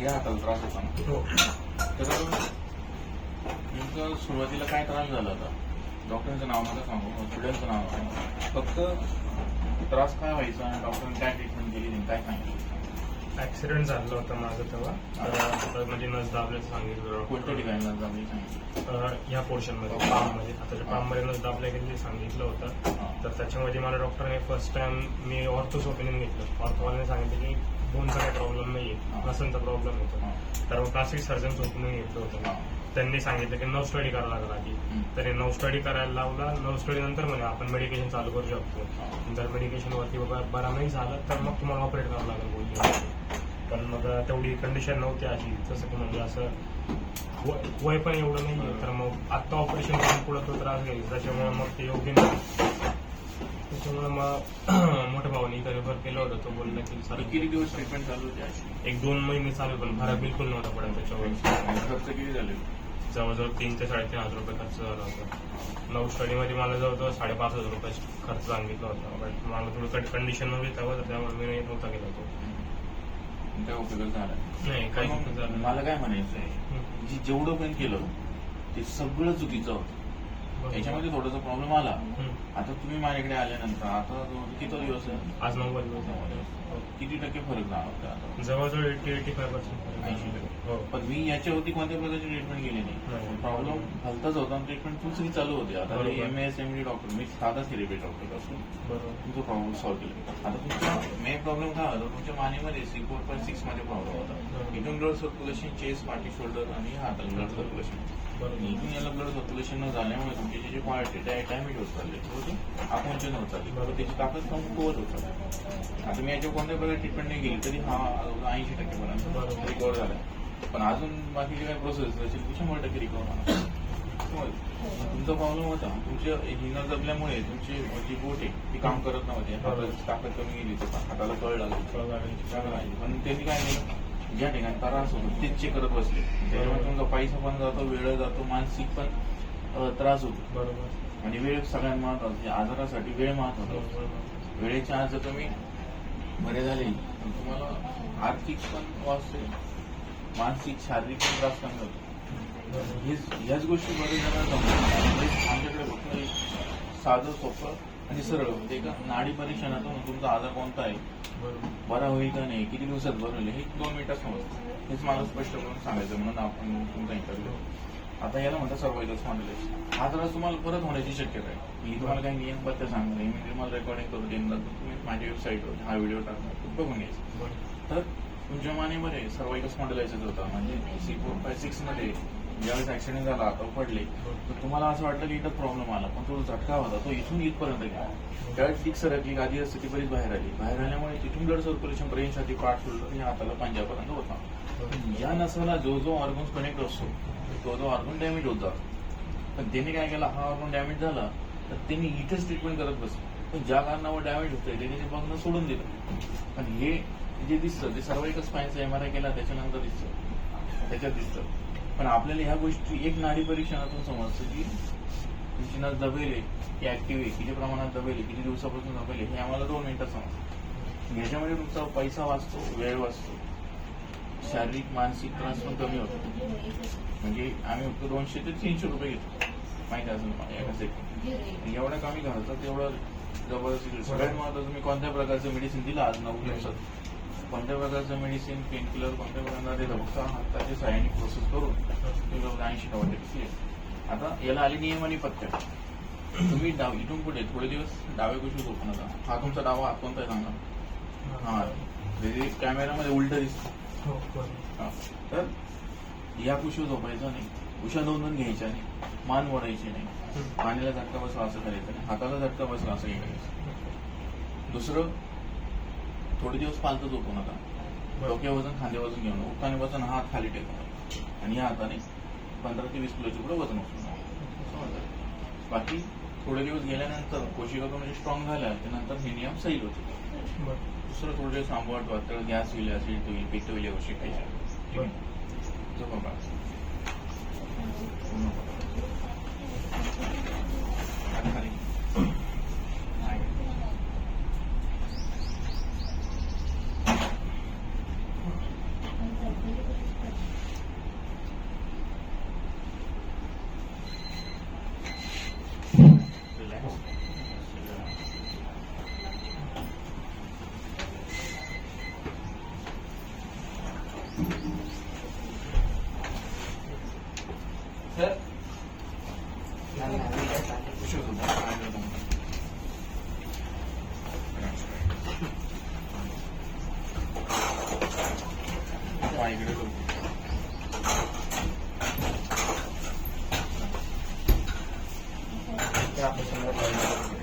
या हाताला त्रास होता ना हो. तर नेमकं सुरुवातीला काय त्रास झाला होता डॉक्टरांचं नाव मला सांगू हॉस्पिटलचं नाव फक्त त्रास काय व्हायचा आणि डॉक्टरांनी काय ट्रीटमेंट केली नाही काय सांगितलं ऍक्सिडेंट झालं होतं माझं तेव्हा. तर म्हणजे नस दाबल्याचं सांगितलं. कोणत्या ठिकाणी लागली सांगितलं? अं, ह्या पोर्शनमध्ये पाम. मध्ये. आता पाममध्ये नस दाबल्या गेली सांगितलं होतं. हां. तर त्याच्यामध्ये मला डॉक्टरने फर्स्ट टाइम मी ऑर्थोच ओपिनियन घेतलं. ऑर्थोवाल्याने सांगितलं की बोनचा काही नसनचा प्रॉब्लेम होतो. तर मग प्लास्टिक सर्जनचं ओपिनियन घेतलं होतं. त्यांनी सांगितलं की नव स्टडी करावं लागेल आधी. तर हे नव स्टडी करायला लावला. नव स्टडी नंतर म्हणे आपण मेडिकेशन चालू करू शकतो. जर मेडिकेशन वरती बाबा बरा नाही झालं तर मग तुम्हाला ऑपरेट करावं लागेल बोलली. पण मग तेवढी कंडिशन नव्हती अशी जसं की म्हणजे असं वय- वय पण एवढं नाही तर मग आत्ता ऑपरेशन करून पुढे तो त्रास घेईल त्याच्यामुळे मग ते योग्य नाही. त्याच्यामुळे मग मोठ्या भावाने इथं रेफर केलं होतं. तो बोलला की सर किती दिवस ट्रीटमेंट चालू होती अशी एक दोन महिने चालू पण फरक बिलकुल नव्हता पडत त्याच्यावर खर्च किती झाले? जवळजवळ तीन ते साडेतीन हजार रुपये खर्च झाला होता. नऊ स्टडीमध्ये मला जवळजवळ साडेपाच हजार रुपये खर्च सांगितला होता. बट मला थोडं कंडिशन नव्हती तेव्हा त्यामुळे मी नाही नव्हता गेला तो. काय उपयोग झाला? नाही काही. मला काय म्हणायचं आहे. जी जेवढं पण केलं ते सगळं चुकीचं होतं. बरोबर. याच्यामध्ये थोडासा प्रॉब्लेम आला. आता तुम्ही माझ्याकडे आल्यानंतर आता किती दिवस आहे आज नव्वद दिवस. किती टक्के फरक जाणवतो आता जवळजवळ एटी एटी फाय पर्सेंट ऐंशी टक्के. हो पण मी याच्यावरती कोणत्या प्रकारची ट्रीटमेंट केली नाही. प्रॉब्लेम भलताच होता आणि ट्रीटमेंट दुसरी चालू होती आता. M S M D doctor मी साधा थेरपी डॉक्टर असून तुमचा प्रॉब्लेम सॉल्व्ह केला आता तुमचा मेन प्रॉब्लेम काय होता तुमच्या मानेमध्ये सी फोर पॉईंट सिक्समध्ये प्रॉब्लेम होता. इथून ब्लड सर्क्युलेशन चेस्ट पाठी शोल्डर आणि हाताला ब्लड सर्क्युलेशन बरोबर इथून याला ब्लड सर्क्युलेशन न झाल्यामुळे तुमचे जे पॉईंट आहे ते डॅमेज होत चालले. बरोबर? आकुंचन होत चालले. बरोबर. त्याची ताकद कमकुवत होत चालली. आता मी याच्या कोणत्या प्रकारे ट्रीटमेंट नाही केली तरी हा ऐंशी टक्केपर्यंत बरोबर. रिकवर झाला पण अजून बाकीचे काही प्रोसेस असेल ती शंभर टक्के रिकवर होणार? तुमचा प्रॉब्लेम होता. तुमच्या हिनर दबल्यामुळे तुमची जी बोट आहे ती काम करत नव्हती. ताकद कमी गेली हाताला कळ लागली. पण त्यांनी काय केलं? ज्या ठिकाणी त्रास होतो. तेच करत बसले. त्याच्यामुळे तुमचा पैसा पण जातो वेळ जातो मानसिक पण त्रास होतो. बरोबर. आणि वेळ सगळ्यात महत्वाची आजारासाठी वेळ महत्त्वाचा. वेळेच्या आज जर तुम्ही बरे झाले. तुम्हाला आर्थिक पण वाचते मानसिक शारीरिक पण त्रास कमी होतो. ह्याच गोष्टी बरेच जणांना आमच्याकडे फक्त साधं सोपं आणि सरळ. म्हणजे एका नाडी परीक्षणातून तुमचा आजार कोणता आहे? बरा होईल का नाही? किती दिवसात बरं होईल? हे दोन मिनिटात समजतं हेच मला स्पष्ट करून सांगायचं म्हणून आपण तुमचा इंटरव्ह्यू आता याला म्हणतात सर्वायकल स्पॉन्डिलायसिस हा त्रास तुम्हाला परत होण्याची शक्यता आहे. मी तुम्हाला काही नियम पत्ते नाही. मी तुम्हाला रेकॉर्डिंग करून तर तुम्ही माझ्या वेबसाईटवर हा व्हिडिओ टाकणार तुम्ही बघून घ्यायचा बरोबर तर तुमच्या मानेमध्ये सर्वायकल स्पॉन्डिलायसिस होता. म्हणजे सी फोर फाय सिक्समध्ये ज्यावेळेस ऍक्सिडेंट झाला आता पडले तर तुम्हाला असं वाटलं की इथं प्रॉब्लेम आला पण तो झटका होता तो इथून इथपर्यंत गेला. त्यावेळेस टिक सरकली गादी असते ती बरीच बाहेर आली. बाहेर आल्यामुळे तिथून ब्लड सर्क्युलेशन ब्रेनसाठी पाठ सोडलं आणि हाताला पंजापर्यंत होता. या नसाला जो जो ऑर्गन्स कनेक्ट असतो तो जो ऑर्गन डॅमेज होत जातो. पण त्यांनी काय केलं हा ऑर्गन डॅमेज झाला तर त्यांनी इथेच ट्रीटमेंट करत बसले. पण ज्या कारणावर डॅमेज होतंय त्यांनी ते बघणं सोडून दिलं. पण हे जे दिसतं ते सर्वाइकल स्पाईनचं एम आर आय केला त्याच्यानंतर दिसतं. त्याच्यात दिसतं. पण आपल्याला ह्या गोष्टी एक नाडी परीक्षणातून समजतं की तुमची नस दबेले की ऍक्टिव्ह आहे किती प्रमाणात दबेले किती दिवसापासून दबेले हे आम्हाला दोन मिनिटात समजतं. ह्याच्यामध्ये तुमचा पैसा वाचतो वेळ वाचतो. शारीरिक मानसिक त्रास पण कमी होतो. म्हणजे आम्ही फक्त दोनशे ते तीनशे रुपये घेतो. माहिती असेल मला एका सेकंड एवढं कमी घालतात तेवढं जबरदस्त सगळ्यात महत्वाचं तुम्ही कोणत्या प्रकारचं मेडिसिन दिलं आज नऊ दिवसात? कोणत्या प्रकारचं मेडिसिन पेन किलर कोणत्या प्रकारचा दिलं फक्त हाताची प्रोसेस करून ऐंशी टक्के क्लिअर आता याला आली नियम आणि पत्त्या तुम्ही डाव इथून पुढे थोडे दिवस डावे कुशी झोपू नका हा तुमचा डावा हात कोणता आहे सांगा? हा. म्हणजे कॅमेरामध्ये उलट दिसतं. हो. तर या कुशी झोपायचं नाही. उशा दोन दोन घ्यायच्या नाही. मान वडायची नाही. पाण्याला झटका बसला असं करायचं नाही. हाताला झटका बसला असं हे करायचं दुसरं थोडे दिवस पालतं झोपू नका डोक्या वजन खांद्या वजन घेऊन उठाने वजन हा हात खाली टेकून आणि या हाताने पंधरा ते वीस किलोची पुढे वजन उचलून? बाकी थोडे दिवस गेल्यानंतर कोशिका म्हणजे स्ट्रॉंग झाल्या त्यानंतर हे नियम सैल होते. दुसरं थोडे दिवस आंबट वाटतं गॅस होईल ऍसिड होईल पित्त होईल यावर शिकायचे ठीक आहे? tiger room. Tapos ang mga